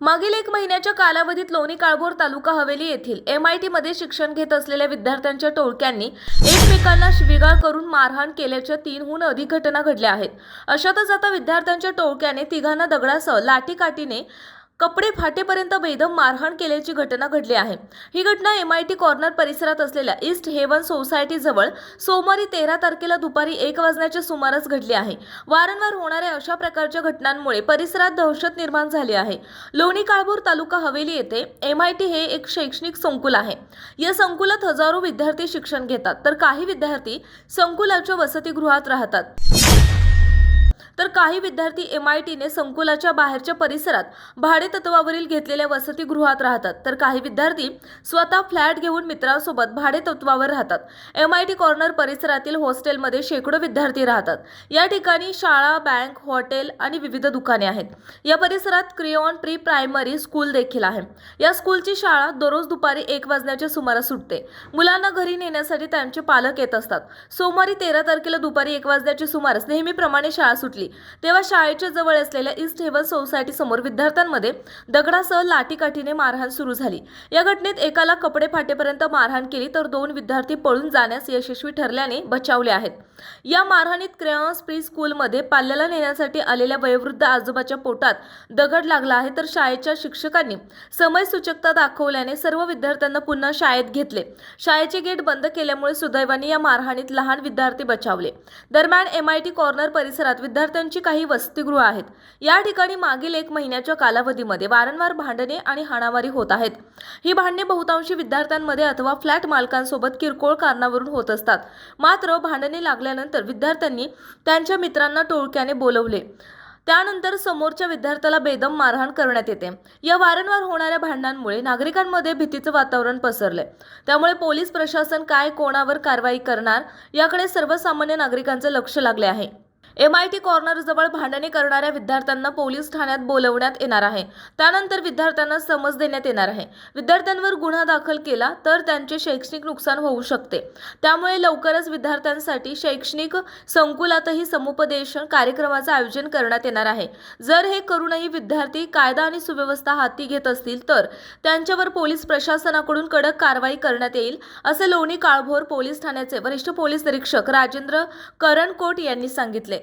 मागील एक महिन्याच्या कालावधीत लोणी काळभोर तालुका हवेली येथील एम आयमध्ये शिक्षण घेत असलेल्या विद्यार्थ्यांच्या टोळक्यांनी एकमेकांना शिवीगाळ करून मारहाण केल्याच्या तीनहून अधिक घटना घडल्या आहेत. अशातच आता विद्यार्थ्यांच्या टोळक्याने तिघांना दगडासह लाठीकाठीने कपडे फाटेपर्यंत बेदम मारहाण केल्याची घटना घडली आहे. ही घटना एम आय टी कॉर्नर परिसरात असलेल्या ईस्ट हेवन सोसायटीजवळ सोमवारी तेरा तारखेला दुपारी एक वाजण्याच्या सुमारास घडली आहे. वारंवार होणाऱ्या अशा प्रकारच्या घटनांमुळे परिसरात दहशत निर्माण झाली आहे. लोणी काळभोर तालुका हवेली येथे एम आय टी हे एक शैक्षणिक संकुल आहे. या संकुलात हजारो विद्यार्थी शिक्षण घेतात तर काही विद्यार्थी संकुलाच्या वसतिगृहात राहतात. तर काही विद्यार्थी एम आय टीने संकुलाच्या बाहेरच्या परिसरात भाडेतत्वावरील घेतलेल्या वसतिगृहात राहतात. तर काही विद्यार्थी स्वतः फ्लॅट घेऊन मित्रांसोबत भाडेतत्वावर राहतात. एम आय टी कॉर्नर परिसरातील हॉस्टेलमध्ये शेकडो विद्यार्थी राहतात. या ठिकाणी शाळा बँक हॉटेल आणि विविध दुकाने आहेत. या परिसरात क्रिओन प्री प्रायमरी स्कूल देखील आहे. या स्कूलची शाळा दररोज दुपारी एक वाजण्याच्या सुमारास सुटते. मुलांना घरी नेण्यासाठी त्यांचे पालक येत असतात. सोमवारी तेरा तारखेला दुपारी एक वाजण्याच्या सुमारास नेहमीप्रमाणे शाळा सुटली. तेव्हा शाळेच्या जवळ असलेल्या ईस्ट हेवन सोसायटी समोर विद्यार्थ्यांमध्ये दगडासह लाठीकाठीने मारहाण सुरू झाली. या घटनेत एकाला कपडे फाटेपर्यंत मारहाण केली तर दोन विद्यार्थी पळून जाण्यास यशस्वी ठरल्याने बचावले आहेत. या मारहाणीत क्रेऑन्स प्री स्कूलमध्ये पाल्याला नेण्यासाठी आलेल्या वयोवृद्ध आजोबाच्या पोटात दगड लागला आहे तर शाळेच्या शिक्षकांनी समयसूचकता दाखवल्याने सर्व विद्यार्थ्यांना पुन्हा शाळेत घेतले. शाळेचे गेट बंद केल्यामुळे सुदैवाने या मारहाणीत लहान विद्यार्थी बचावले. दरम्यान एम आय टी कॉर्नर परिसरात विद्यार्थ्यांची काही वसतिगृह आहेत. या ठिकाणी मागील एक महिन्याच्या कालावधीमध्ये वारंवार भांडणे आणि हाणामारी होत आहेत. ही भांडणे बहुतांशी विद्यार्थ्यांमध्ये अथवा फ्लॅट मालकांसोबत किरकोळ कारणावरून होत असतात. मात्र भांडणे लागल्यानंतर विद्यार्थ्यांनी त्यांच्या मित्रांना टोळक्याने बोलवले. त्यानंतर समोरच्या विद्यार्थ्याला बेदम मारहाण करण्यात येते. या वारंवार होणाऱ्या भांडणांमुळे नागरिकांमध्ये भीतीचं वातावरण पसरलंय त्यामुळे पोलीस प्रशासन काय कोणावर कारवाई करणार याकडे सर्वसामान्य नागरिकांचे लक्ष लागले आहे. एम आय टी कॉर्नरजवळ भांडणे करणाऱ्या विद्यार्थ्यांना पोलीस ठाण्यात बोलवण्यात येणार आहे. त्यानंतर विद्यार्थ्यांना समज देण्यात येणार आहे. विद्यार्थ्यांवर गुन्हा दाखल केला तर त्यांचे शैक्षणिक नुकसान होऊ शकते. त्यामुळे लवकरच विद्यार्थ्यांसाठी शैक्षणिक संकुलातही समुपदेशन कार्यक्रमाचं आयोजन करण्यात येणार आहे. जर हे करूनही विद्यार्थी कायदा आणि सुव्यवस्था हाती घेत असतील तर त्यांच्यावर पोलीस प्रशासनाकडून कडक कारवाई करण्यात येईल असं लोणी काळभोर पोलीस ठाण्याचे वरिष्ठ पोलीस निरीक्षक राजेंद्र करणकोट यांनी सांगितले.